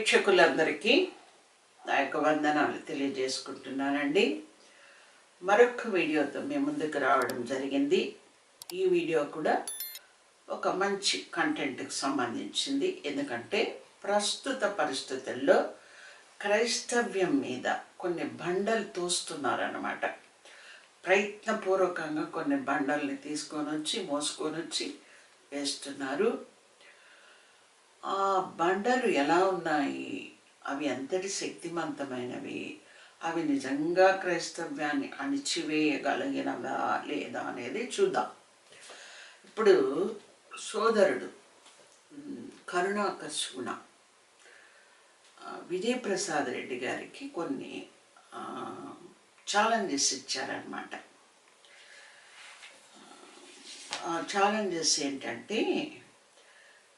ప్రేక్షకులందరికీ నా యొక్క వందనాలు తెలియజేసుకుంటున్నానండి. మరొక వీడియోతో మేము ముందుకు రావడం జరిగింది. ఈ వీడియో కూడా ఒక మంచి కంటెంట్కి సంబంధించింది. ఎందుకంటే ప్రస్తుత పరిస్థితుల్లో క్రైస్తవ్యం మీద కొన్ని బండలు తోస్తున్నారన్నమాట. ప్రయత్నపూర్వకంగా కొన్ని బండల్ని తీసుకొని వచ్చి మోసుకొని వచ్చి వేస్తున్నారు. ఆ బండలు ఎలా ఉన్నాయి? అవి ఎంతటి శక్తివంతమైనవి అవి నిజంగా క్రైస్తవ్యాన్ని అణిచివేయగలిగినవా లేదా అనేది చూద్దాం. ఇప్పుడు సోదరుడు కరుణాకర్షుణ. విజయప్రసాద్ రెడ్డి గారికి కొన్ని ఛాలెంజెస్ ఇచ్చారనమాట ఛాలెంజెస్ ఏంటంటే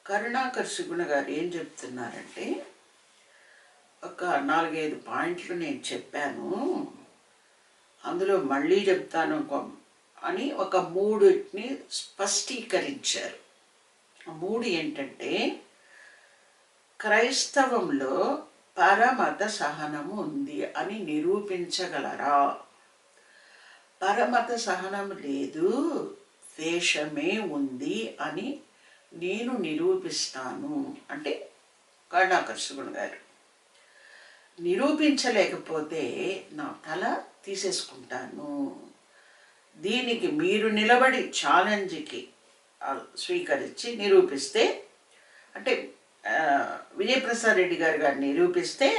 కరుణాకర్ గారు ఏం చెప్తున్నారంటే ఒక నాలుగైదు పాయింట్లు నేను చెప్పాను అందులో మళ్ళీ చెప్తాను అని ఒక మూడుని స్పష్టీకరించారు. ఆ మూడు ఏంటంటే క్రైస్తవంలో పరమత సహనము ఉంది అని నిరూపించగలరా? పరమత సహనం లేదు ద్వేషమే ఉంది అని నేను నిరూపిస్తాను అంటే కరుణాకర్షకుడు గారు. నిరూపించలేకపోతే నా తల తీసేసుకుంటాను. దీనికి మీరు నిలబడి ఛాలెంజ్కి స్వీకరించి నిరూపిస్తే అంటే విజయప్రసాద్ రెడ్డి గారు గారు నిరూపిస్తే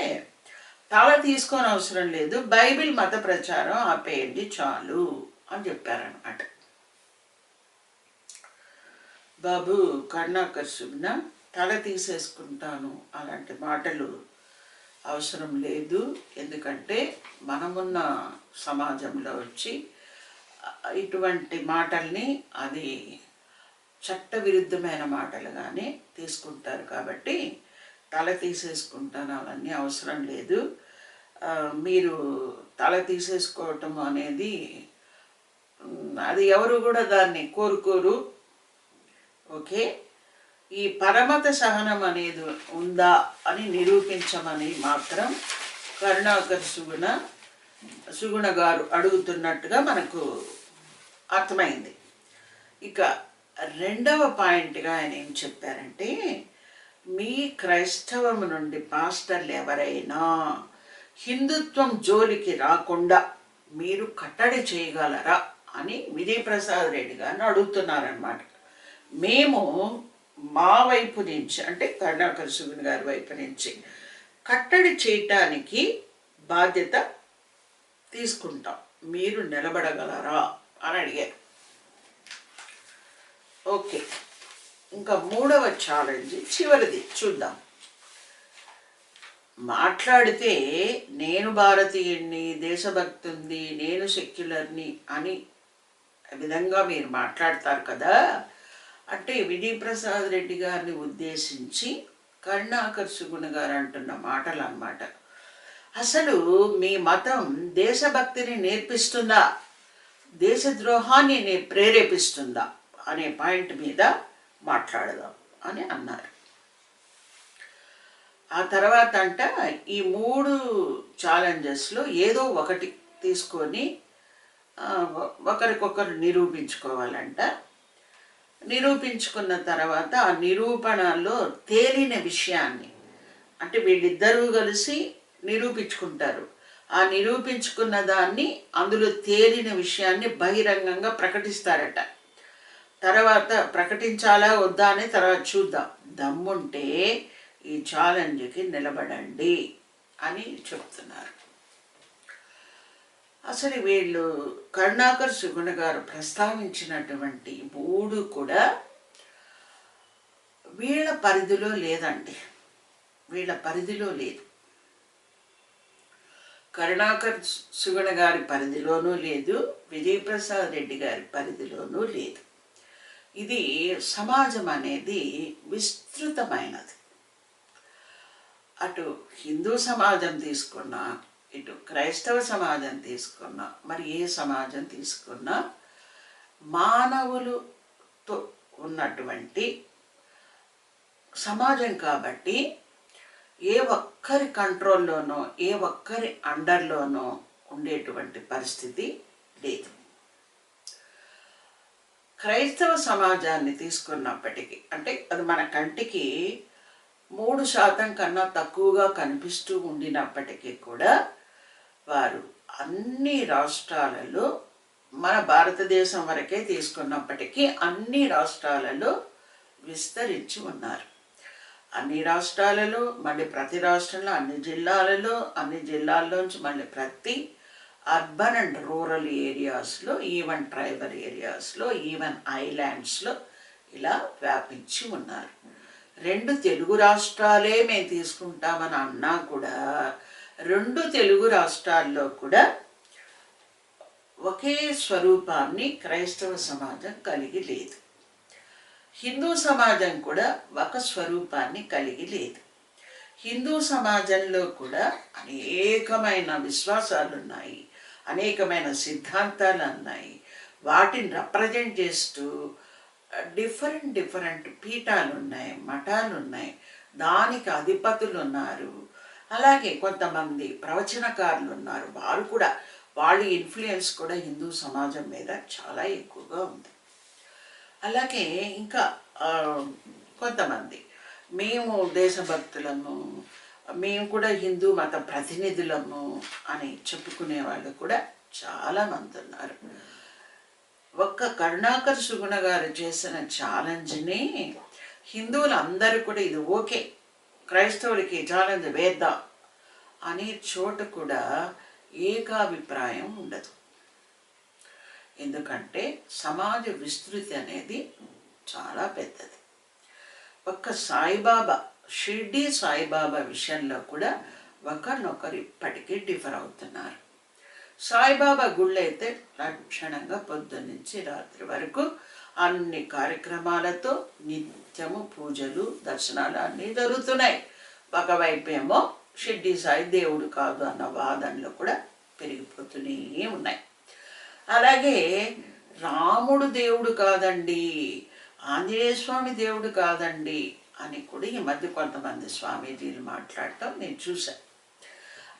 తల తీసుకోని అవసరం లేదు బైబిల్ మత ప్రచారం ఆపేయండి చాలు అని చెప్పారనమాట బాబు కరుణాకర్ తల తీసేసుకుంటాను అలాంటి మాటలు అవసరం లేదు. ఎందుకంటే మనమున్న సమాజంలో వచ్చి ఇటువంటి మాటల్ని అది చట్టవిరుద్ధమైన మాటలుగానే తీసుకుంటారు కాబట్టి తల తీసేసుకుంటాను అవన్నీ అవసరం లేదు. మీరు తల తీసేసుకోవటం అనేది అది ఎవరు కూడా దాన్ని కోరుకోరు. ఓకే? ఈ పరమత సహనం అనేది ఉందా అని నిరూపించమని మాత్రం కరుణాకర్ సుగుణ సుగుణ గారు అడుగుతున్నట్టుగా మనకు అర్థమైంది. ఇక రెండవ పాయింట్గా ఆయన ఏం చెప్పారంటే మీ క్రైస్తవం నుండి పాస్టర్లు ఎవరైనా హిందుత్వం జోలికి రాకుండా మీరు కట్టడి చేయగలరా అని విజయప్రసాద్ రెడ్డి గారిని అడుగుతున్నారనమాట మేము మా వైపు నుంచి అంటే కరుణాకర్ శివుని గారి వైపు నుంచి కట్టడి చేయటానికి బాధ్యత తీసుకుంటాం. మీరు నిలబడగలరా అని అడిగారు. ఓకే. ఇంకా మూడవ ఛాలెంజ్ చివరిది. చూద్దాం. మాట్లాడితే నేను భారతీయుణ్ణి దేశభక్తుంది నేను సెక్యులర్ని అని విధంగా మీరు మాట్లాడతారు కదా? అంటే విజయప్రసాద్ రెడ్డి గారిని ఉద్దేశించి కరుణాకర్ గారు అంటున్న మాటలు అన్నమాట అసలు మీ మతం దేశభక్తిని నేర్పిస్తుందా? దేశద్రోహాన్ని నేను ప్రేరేపిస్తుందా? అనే పాయింట్ మీద మాట్లాడదాం అని అన్నారు. ఆ తర్వాత అంట ఈ మూడు ఛాలెంజెస్లో ఏదో ఒకటి తీసుకొని ఒకరికొకరు నిరూపించుకోవాలంట. నిరూపించుకున్న తర్వాత ఆ నిరూపణలో తేలిన విషయాన్ని అంటే వీళ్ళిద్దరూ కలిసి నిరూపించుకుంటారు. ఆ నిరూపించుకున్న దాన్ని అందులో తేలిన విషయాన్ని బహిరంగంగా ప్రకటిస్తారట. తర్వాత ప్రకటించాలా వద్దా అని తర్వాత చూద్దాం. దమ్ముంటే ఈ ఛాలెంజ్కి నిలబడండి అని చెప్తున్నారు. అసలు వీళ్ళు కరుణాకర్ సుగుణ గారు ప్రస్తావించినటువంటి మూడు కూడా వీళ్ళ పరిధిలో లేదండి. వీళ్ళ పరిధిలో లేదు. కరుణాకర్ సుగుణ గారి పరిధిలోనూ లేదు విజయప్రసాద్ రెడ్డి గారి పరిధిలోనూ లేదు. ఇది సమాజం అనేది విస్తృతమైనది. అటు హిందూ సమాజం తీసుకున్నా ఇటు క్రైస్తవ సమాజం తీసుకున్నా మరి ఏ సమాజం తీసుకున్నా మానవులతో ఉన్నటువంటి సమాజం కాబట్టి ఏ ఒక్కరి కంట్రోల్లోనో ఏ ఒక్కరి అండర్లోనో ఉండేటువంటి పరిస్థితి లేదు. క్రైస్తవ సమాజాన్ని తీసుకున్నప్పటికీ అంటే అది మన కంటికి మూడు శాతం కన్నా తక్కువగా కనిపిస్తూ ఉండినప్పటికీ కూడా వారు అన్ని రాష్ట్రాలలో మన భారతదేశం వరకే తీసుకున్నప్పటికీ అన్ని రాష్ట్రాలలో విస్తరించి ఉన్నారు. అన్ని రాష్ట్రాలలో మళ్ళీ ప్రతి రాష్ట్రంలో అన్ని జిల్లాలలో అన్ని జిల్లాల్లోంచి మళ్ళీ ప్రతి అర్బన్ అండ్ రూరల్ ఏరియాస్లో ఈవెన్ ట్రైబల్ ఏరియాస్లో ఈవెన్ ఐలాండ్స్లో ఇలా వ్యాపించి ఉన్నారు. రెండు తెలుగు రాష్ట్రాలే మేము తీసుకుంటామని అన్నా కూడా రెండు తెలుగు రాష్ట్రాల్లో కూడా ఒకే స్వరూపాన్ని క్రైస్తవ సమాజం కలిగి లేదు. హిందూ సమాజం కూడా ఒక స్వరూపాన్ని కలిగి లేదు. హిందూ సమాజంలో కూడా అనేకమైన విశ్వాసాలు ఉన్నాయి అనేకమైన సిద్ధాంతాలు ఉన్నాయి వాటిని రిప్రజెంట్ చేస్తూ డిఫరెంట్ డిఫరెంట్ పీఠాలు ఉన్నాయి మఠాలు ఉన్నాయి దానికి అధిపతులు ఉన్నారు అలాగే కొంతమంది ప్రవచనకారులు ఉన్నారు. వారు కూడా వాళ్ళ ఇన్ఫ్లుయెన్స్ కూడా హిందూ సమాజం మీద చాలా ఎక్కువగా ఉంది. అలాగే ఇంకా కొంతమంది మేము దేశభక్తులము మేము కూడా హిందూ మత ప్రతినిధులము అని చెప్పుకునే వాళ్ళు కూడా చాలామంది ఉన్నారు. ఒక్క కరుణాకర్ సుగుణ గారు చేసిన ఛాలెంజ్ని హిందువులు అందరూ కూడా ఇది ఓకే. క్రైస్తవులకి ఈ ఛాలెంజ్ వేద్దాం అనే చోట కూడా ఏకాభిప్రాయం ఉండదు. ఎందుకంటే సమాజ విస్తృతి అనేది చాలా పెద్దది. ఒక్క సాయిబాబా షిర్డీ సాయిబాబా విషయంలో కూడా ఒకరినొకరు ఇప్పటికీ డిఫర్ అవుతున్నారు. సాయిబాబా గుళ్ళు అయితే లక్షణంగా పొద్దున్నుంచి రాత్రి వరకు అన్ని కార్యక్రమాలతో నిత్యము పూజలు దర్శనాలు అన్నీ జరుగుతున్నాయి. ఒకవైపేమో షిడ్డి సాయి దేవుడు కాదు అన్న వాదనలు కూడా పెరిగిపోతూనే ఉన్నాయి. అలాగే రాముడు దేవుడు కాదండి ఆంజనేయ స్వామి దేవుడు కాదండి అని కూడా ఈ మధ్య కొంతమంది స్వామీజీలు మాట్లాడటం నేను చూశాను.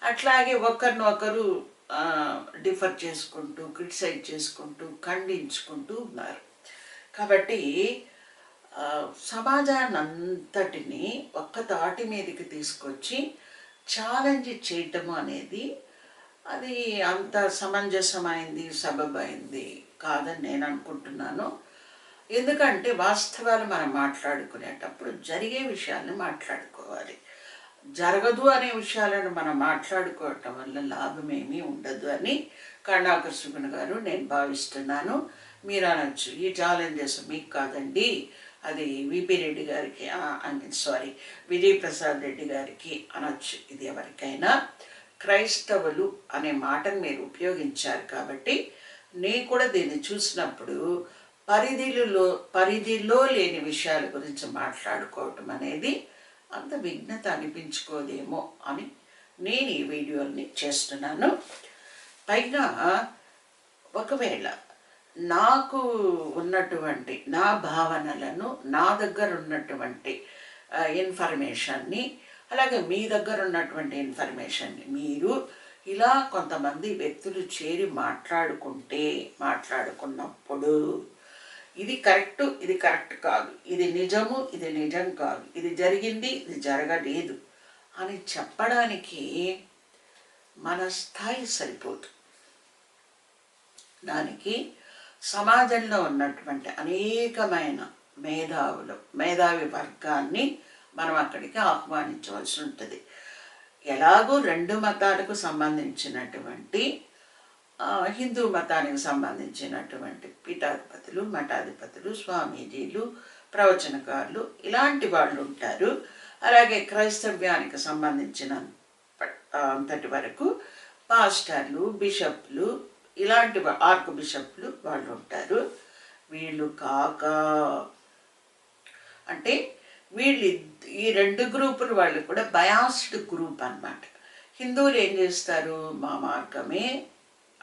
అట్లాగే ఒకరిని ఒకరు డిఫర్ చేసుకుంటూ క్రిటిసైజ్ చేసుకుంటూ ఖండించుకుంటూ ఉన్నారు. కాబట్టి సమాజాన్ని అంతటిని ఒక్క తాటి మీదకి తీసుకొచ్చి ఛాలెంజ్ చేయటం అనేది అది అంత సమంజసమైంది సబబైంది కాదని నేను అనుకుంటున్నాను. ఎందుకంటే వాస్తవాలు మనం మాట్లాడుకునేటప్పుడు జరిగే విషయాల్ని మాట్లాడుకోవాలి. జరగదు అనే విషయాలను మనం మాట్లాడుకోవటం వల్ల లాభమేమీ ఉండదు అని కరుణాకర్ గారు నేను భావిస్తున్నాను. మీరు అనొచ్చు ఈ ఛాలెంజెస్ మీకు కాదండి. అది విపి రెడ్డి గారికి I mean sorry Vijay Prasad Reddy గారికి అనొచ్చు. ఇది ఎవరికైనా. క్రైస్తవులు అనే మాటను మీరు ఉపయోగించారు కాబట్టి నేను కూడా దీన్ని చూసినప్పుడు పరిధిలో పరిధిలో లేని విషయాల గురించి మాట్లాడుకోవటం అనేది అంత విఘ్నత అనిపించుకోదేమో అని నేను ఈ వీడియోని చేస్తున్నాను. పైగా ఒకవేళ నాకు ఉన్నటువంటి నా భావనలను నా దగ్గర ఉన్నటువంటి ఇన్ఫర్మేషన్ని అలాగే మీ దగ్గర ఉన్నటువంటి ఇన్ఫర్మేషన్ని మీరు ఇలా కొంతమంది వ్యక్తులు చేరి మాట్లాడుకుంటే మాట్లాడుకున్నప్పుడు ఇది కరెక్ట్ ఇది కరెక్ట్ కాదు. ఇది నిజము ఇది నిజం కాదు. ఇది జరిగింది ఇది జరగలేదు అని చెప్పడానికి మన స్థాయి సరిపోదు. దానికి సమాజంలో ఉన్నటువంటి అనేకమైన మేధావులు మేధావి వర్గాన్ని మనం అక్కడికి ఆహ్వానించవలసి ఉంటుంది. ఎలాగో రెండు మతాలకు సంబంధించినటువంటి హిందూ మతానికి సంబంధించినటువంటి పీఠాధిపతులు మఠాధిపతులు స్వామీజీలు ప్రవచనకారులు ఇలాంటి వాళ్ళు ఉంటారు. అలాగే క్రైస్తవ్యానికి సంబంధించిన అంతటి వరకు పాస్టర్లు బిషప్లు ఇలాంటి ఆర్క్ బిషప్లు వాళ్ళు ఉంటారు. వీళ్ళు కాక అంటే వీళ్ళు ఈ రెండు గ్రూపులు వాళ్ళు కూడా బయాస్డ్ గ్రూప్ అన్నమాట. హిందువులు ఏం చేస్తారు? మా మార్గమే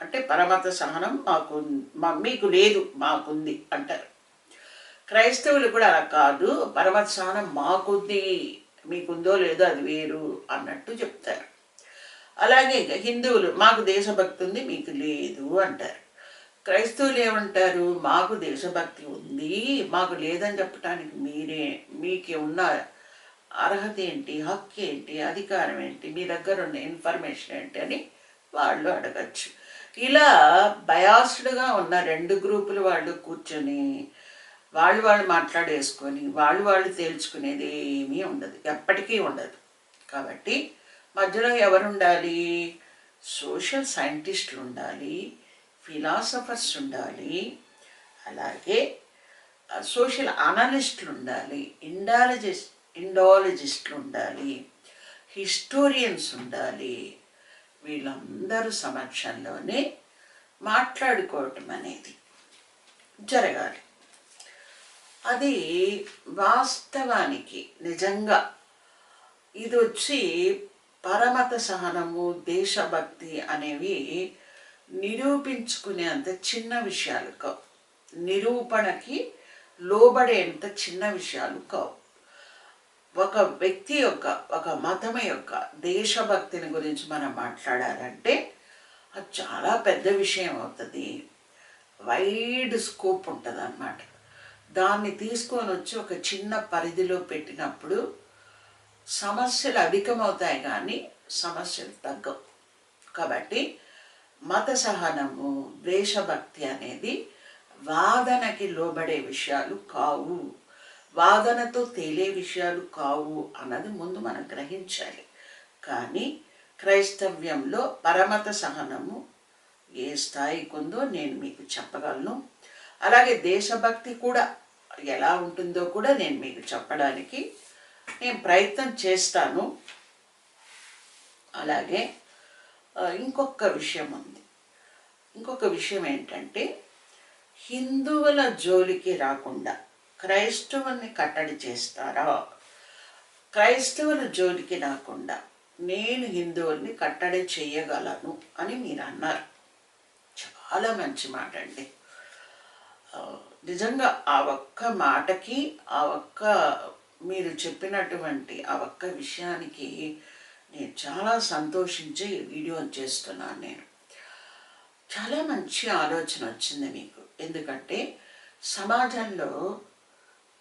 అంటే పరమత సహనం మాకు మా మీకు లేదు మాకుంది అంటారు. క్రైస్తవులు కూడా అలా కాదు పరమత సహనం మాకుంది మీకుందో లేదో అది వేరు అన్నట్టు చెప్తారు. అలాగే హిందువులు మాకు దేశభక్తి ఉంది మీకు లేదు అంటారు. క్రైస్తవులు ఏమంటారు? మాకు దేశభక్తి ఉంది మాకు లేదని చెప్పడానికి మీరే మీకే ఉన్న అర్హత ఏంటి హక్కు ఏంటి అధికారం ఏంటి మీ దగ్గర ఉన్న ఇన్ఫర్మేషన్ ఏంటి అని వాళ్ళు అడగచ్చు. ఇలా బయాస్డ్గా ఉన్న రెండు గ్రూపులు వాళ్ళు కూర్చొని వాళ్ళు వాళ్ళు మాట్లాడేసుకొని వాళ్ళు వాళ్ళు తేల్చుకునేది ఏమీ ఉండదు ఎప్పటికీ ఉండదు. కాబట్టి మధ్యలో ఎవరు ఉండాలి సోషల్ సైంటిస్టులు ఉండాలి ఫిలాసఫర్స్ ఉండాలి అలాగే సోషల్ అనలిస్టులు ఉండాలి ఇండాలజిస్ట్ ఇండాలజిస్టులు ఉండాలి హిస్టోరియన్స్ ఉండాలి వీళ్ళందరూ సమక్షంలోనే మాట్లాడుకోవటం అనేది జరగాలి. అది వాస్తవానికి నిజంగా ఇది వచ్చి పరమత సహనము దేశభక్తి అనేవి నిరూపించుకునే అంత చిన్న విషయాలు కావు. నిరూపణకి లోబడేంత చిన్న విషయాలు కావు. ఒక వ్యక్తి యొక్క ఒక మతం యొక్క దేశభక్తిని గురించి మనం మాట్లాడాలంటే అది చాలా పెద్ద విషయం అవుతుంది. వైడ్ స్కోప్ ఉంటుంది అన్నమాట దాన్ని తీసుకొని వచ్చి ఒక చిన్న పరిధిలో పెట్టినప్పుడు సమస్యలు అధికమవుతాయి కానీ సమస్యలు తగ్గవు. కాబట్టి మత సహనము దేశభక్తి అనేది వాదనకి లోబడే విషయాలు కావు. వాదనతో తేలే విషయాలు కావు అన్నది ముందు మనం గ్రహించాలి. కానీ క్రైస్తవ్యంలో పరమత సహనము ఏ స్థాయికి ఉందో నేను మీకు చెప్పగలను. అలాగే దేశభక్తి కూడా ఎలా ఉంటుందో కూడా నేను మీకు చెప్పడానికి నేను ప్రయత్నం చేస్తాను. అలాగే ఇంకొక విషయం ఉంది. ఇంకొక విషయం ఏంటంటే హిందువుల జోలికి రాకుండా క్రైస్తవుల్ని కట్టడి చేస్తారా? క్రైస్తవుల జోలికి రాకుండా నేను హిందువుల్ని కట్టడి చేయగలను అని మీరు అన్నారు. చాలా మంచి మాట అండి. నిజంగా ఆ ఒక్క మాటకి ఆ ఒక్క మీరు చెప్పినటువంటి ఆ ఒక్క విషయానికి నేను చాలా సంతోషించి వీడియో చేస్తున్నాను నేను. చాలా మంచి ఆలోచన వచ్చింది మీకు. ఎందుకంటే సమాజంలో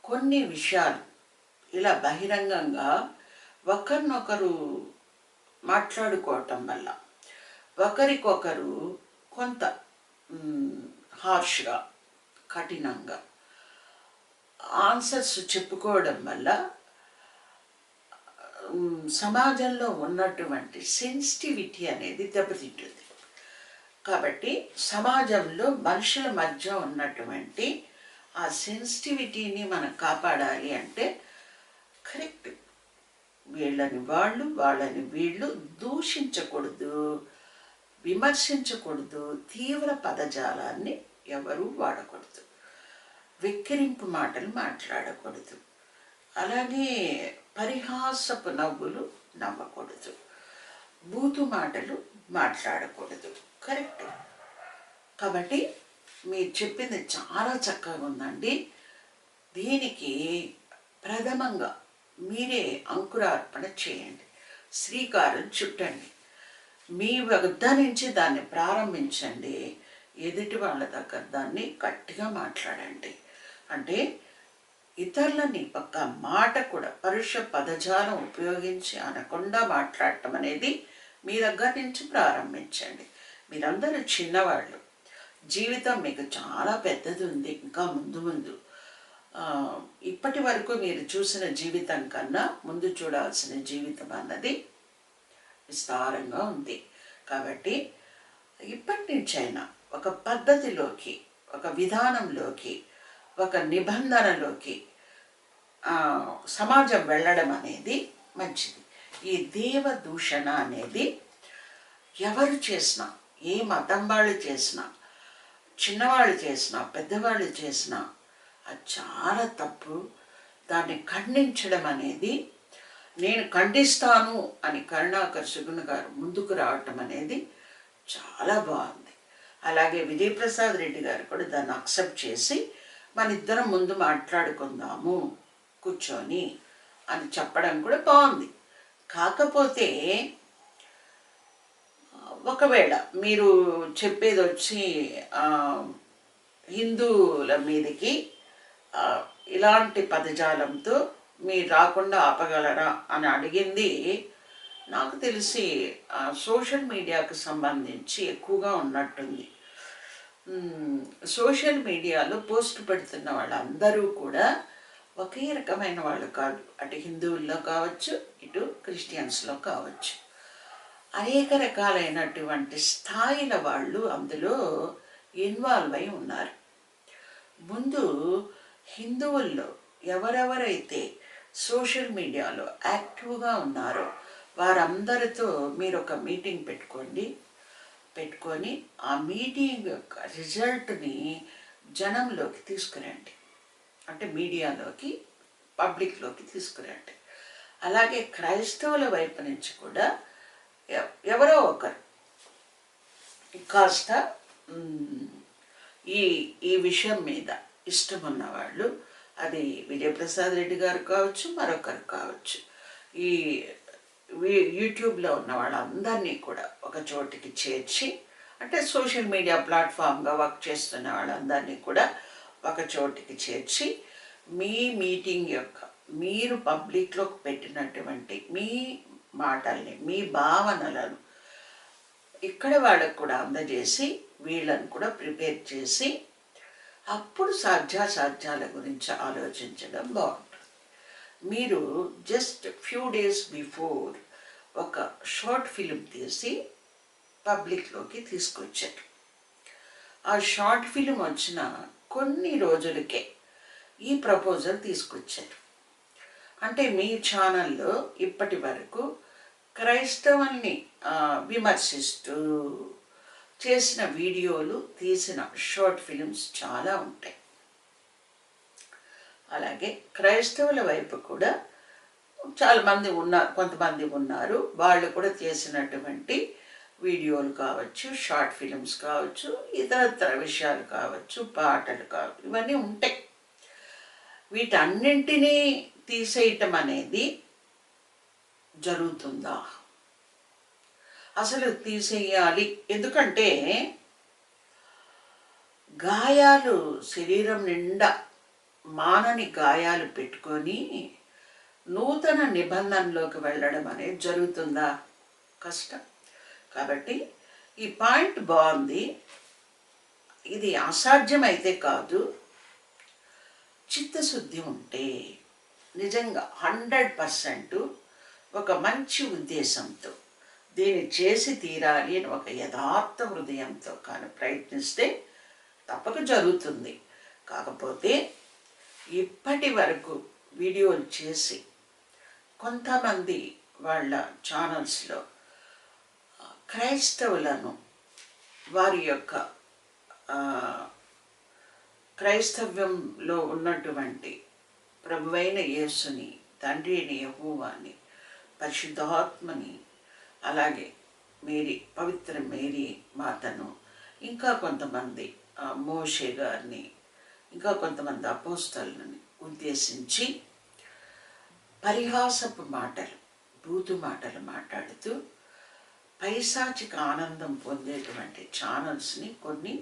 కొన్ని విషయాలు ఇలా బహిరంగంగా ఒకరినొకరు మాట్లాడుకోవటం వల్ల ఒకరికొకరు కొంత హార్ష్గా కఠినంగా ఆన్సర్స్ చెప్పుకోవడం వల్ల సమాజంలో ఉన్నటువంటి సెన్సిటివిటీ అనేది దెబ్బతింటుంది. కాబట్టి సమాజంలో మనుషుల మధ్య ఉన్నటువంటి ఆ సెన్సిటివిటీని మనం కాపాడాలి అంటే కరెక్ట్ వీళ్ళని వాళ్ళు వాళ్ళని వీళ్ళు దూషించకూడదు విమర్శించకూడదు తీవ్ర పదజాలాన్ని ఎవరూ వాడకూడదు. వెక్కిరింపు మాటలు మాట్లాడకూడదు. అలాగే పరిహాసపు నవ్వులు నవ్వకూడదు. బూతు మాటలు మాట్లాడకూడదు. కరెక్ట్. కాబట్టి మీరు చెప్పింది చాలా చక్కగా ఉందండి. దీనికి ప్రథమంగా మీరే అంకురార్పణ చేయండి. శ్రీకారం చుట్టండి. మీ వద్ద నుంచి దాన్ని ప్రారంభించండి. ఎదుటి వాళ్ళ దగ్గర దాన్ని గట్టిగా మాట్లాడండి. అంటే ఇతరులని ఒక్క మాట కూడా పరుష పదజాలం ఉపయోగించి అనకుండా మాట్లాడటం అనేది మీ దగ్గర నుంచి ప్రారంభించండి. మీరందరూ చిన్నవాళ్ళు. జీవితం మీకు చాలా పెద్దది ఉంది ఇంకా ముందు ముందు. ఇప్పటి వరకు మీరు చూసిన జీవితం కన్నా ముందు చూడాల్సిన జీవితం అన్నది విస్తారంగా ఉంది. కాబట్టి ఇప్పటి నుంచైనా ఒక పద్ధతిలోకి ఒక విధానంలోకి ఒక నిబంధనలోకి సమాజం వెళ్ళడం అనేది మంచిది. ఈ దేవ దూషణ అనేది ఎవరు చేసినా ఏ మతం వాళ్ళు చేసినా చిన్నవాళ్ళు చేసినా పెద్దవాళ్ళు చేసినా అది చాలా తప్పు. దాన్ని ఖండించడం అనేది నేను ఖండిస్తాను అని కరుణాకర్ సుగుణ గారు ముందుకు రావటం అనేది చాలా బాగుంది. అలాగే విజయప్రసాద్ రెడ్డి గారు కూడా దాన్ని అక్సెప్ట్ చేసి మన ఇద్దరం ముందు మాట్లాడుకుందాము కూర్చొని అని చెప్పడం కూడా బాగుంది. కాకపోతే ఒకవేళ మీరు చెప్పేది వచ్చి హిందువుల మీదకి ఇలాంటి పదజాలంతో మీరు రాకుండా ఆపగలరా అని అడిగింది నాకు తెలిసి సోషల్ మీడియాకు సంబంధించి ఎక్కువగా ఉన్నట్టుంది. సోషల్ మీడియాలో పోస్ట్ పెడుతున్న వాళ్ళందరూ కూడా ఒకే రకమైన వాళ్ళు కాదు. అటు హిందువుల్లో కావచ్చు ఇటు క్రిస్టియన్స్లో కావచ్చు. అనేక రకాలైనటువంటి స్థాయిల వాళ్ళు అందులో ఇన్వాల్వ్ అయి ఉన్నారు. ముందు హిందువుల్లో ఎవరెవరైతే సోషల్ మీడియాలో యాక్టివ్గా ఉన్నారో వారందరితో మీరు ఒక మీటింగ్ పెట్టుకోండి. పెట్టుకొని ఆ మీటింగ్ యొక్క రిజల్ట్ని జనంలోకి తీసుకురండి. అంటే మీడియాలోకి పబ్లిక్లోకి తీసుకురండి. అలాగే క్రైస్తవుల వైపు నుంచి కూడా ఎ- ఎవరో ఒకరు. కాస్త ఈ ఈ విషయం మీద ఇష్టం ఉన్నవాళ్ళు అది విజయప్రసాద్ రెడ్డి గారు కావచ్చు మరొకరు కావచ్చు ఈ యూట్యూబ్లో ఉన్న వాళ్ళందరినీ కూడా ఒక చోటికి చేర్చి అంటే సోషల్ మీడియా ప్లాట్ఫామ్గా వర్క్ చేస్తున్న వాళ్ళందరినీ కూడా ఒక చోటికి చేర్చి మీ మీటింగ్ యొక్క మీరు పబ్లిక్లోకి పెట్టినటువంటి మీ మాటల్ని మీ భావనలను ఇక్కడ వాళ్ళకు కూడా అందజేసి వీళ్ళను కూడా ప్రిపేర్ చేసి అప్పుడు సాధ్యాసాధ్యాల గురించి ఆలోచించడం బాగుంటుంది. మీరు జస్ట్ ఫ్యూ డేస్ బిఫోర్ ఒక షార్ట్ ఫిలిం తీసి పబ్లిక్లోకి తీసుకొచ్చారు. ఆ షార్ట్ ఫిలిం వచ్చిన కొన్ని రోజులకే ఈ ప్రపోజల్ తీసుకొచ్చారు. అంటే మీ ఛానల్లో ఇప్పటి వరకు క్రైస్తవుల్ని విమర్శిస్తూ చేసిన వీడియోలు తీసిన షార్ట్ ఫిలిమ్స్ చాలా ఉంటాయి. అలాగే క్రైస్తవుల వైపు కూడా చాలామంది ఉన్నారు కొంతమంది ఉన్నారు. వాళ్ళు కూడా చేసినటువంటి వీడియోలు కావచ్చు షార్ట్ ఫిలిమ్స్ కావచ్చు ఇతరత్ర విషయాలు కావచ్చు పాటలు కావచ్చు ఇవన్నీ ఉంటాయి. వీటన్నింటినీ తీసేయటం అనేది జరుగుతుందా? అసలు తీసేయాలి. ఎందుకంటే గాయాలు శరీరం నిండా మానని గాయాలు పెట్టుకొని నూతన నిబంధనలోకి వెళ్ళడం అనేది జరుగుతుందా? కష్టం. కాబట్టి ఈ పాయింట్ బాగుంది. ఇది అసాధ్యమైతే కాదు. చిత్తశుద్ధి ఉంటే నిజంగా హండ్రెడ్ పర్సెంట్ ఒక మంచి ఉద్దేశంతో దీన్ని చేసి తీరాలి అని ఒక యథార్థ హృదయంతో కానీ ప్రయత్నిస్తే తప్పక జరుగుతుంది. కాకపోతే ఇప్పటి వరకు వీడియోలు చేసి కొంతమంది వాళ్ళ ఛానల్స్లో క్రైస్తవులను వారి యొక్క క్రైస్తవ్యంలో ఉన్నటువంటి ప్రభువైన యేసుని తండ్రి అయిన యెహోవాని పరిశుద్ధాత్మని అలాగే మేరీ పవిత్ర మేరీ మాతను ఇంకా కొంతమంది మోషే గారిని ఇంకా కొంతమంది అపోస్తలను ఉద్దేశించి పరిహాసపు మాటలు బూతు మాటలు మాట్లాడుతూ పైశాచిక ఆనందం పొందేటువంటి ఛానల్స్ని కొన్ని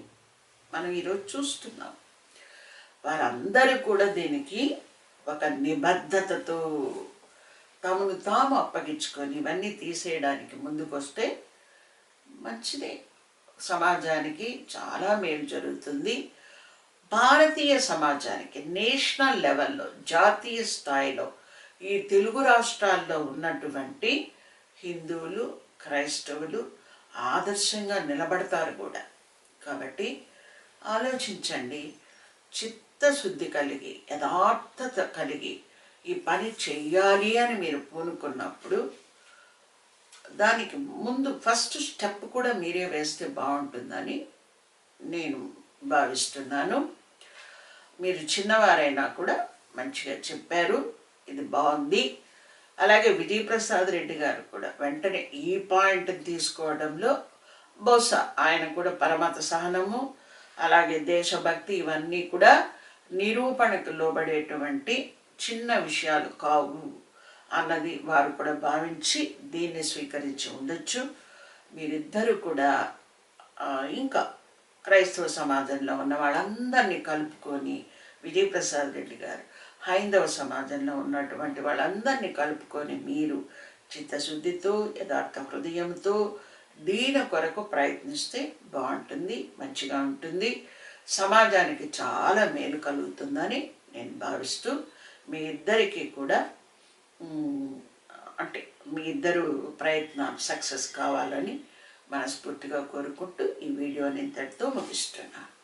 మనం ఈరోజు చూస్తున్నాం. వారందరూ కూడా దీనికి ఒక నిబద్ధతతో తమను తాము అప్పగించుకొని ఇవన్నీ తీసేయడానికి ముందుకొస్తే మంచిదే. సమాజానికి చాలా మేలు జరుగుతుంది. భారతీయ సమాజానికి నేషనల్ లెవెల్లో జాతీయ స్థాయిలో ఈ తెలుగు రాష్ట్రాల్లో ఉన్నటువంటి హిందువులు క్రైస్తవులు ఆదర్శంగా నిలబడతారు కూడా. కాబట్టి ఆలోచించండి చిత్తశుద్ధి కలిగి యథార్థత కలిగి ఈ పని చెయ్యాలి అని మీరు పూనుకున్నప్పుడు దానికి ముందు ఫస్ట్ స్టెప్ కూడా మీరే వేస్తే బాగుంటుందని నేను భావిస్తున్నాను. మీరు చిన్నవారైనా కూడా మంచిగా చెప్పారు. ఇది బాగుంది. అలాగే విజయప్రసాద్ రెడ్డి గారు కూడా వెంటనే ఈ పాయింట్ తీసుకోవడంలో బహుశా ఆయన కూడా పరమత సహనము అలాగే దేశభక్తి ఇవన్నీ కూడా నిరూపణకు లోబడేటువంటి చిన్న విషయాలు కావు అన్నది వారు కూడా భావించి దీన్ని స్వీకరించి ఉండొచ్చు. మీరిద్దరూ కూడా ఇంకా క్రైస్తవ సమాజంలో ఉన్న వాళ్ళందరినీ కలుపుకొని విజయప్రసాద్ రెడ్డి గారు హైందవ సమాజంలో ఉన్నటువంటి వాళ్ళందరినీ కలుపుకొని మీరు చిత్తశుద్ధితో యథార్థ హృదయంతో దీని కొరకు ప్రయత్నిస్తే బాగుంటుంది మంచిగా ఉంటుంది. సమాజానికి చాలా మేలు కలుగుతుందని నేను భావిస్తూ మీ ఇద్దరికీ కూడా అంటే మీ ఇద్దరు ప్రయత్నం సక్సెస్ కావాలని మనస్ఫూర్తిగా కోరుకుంటూ ఈ వీడియోని ఇంతటితో ముగిస్తున్నాను.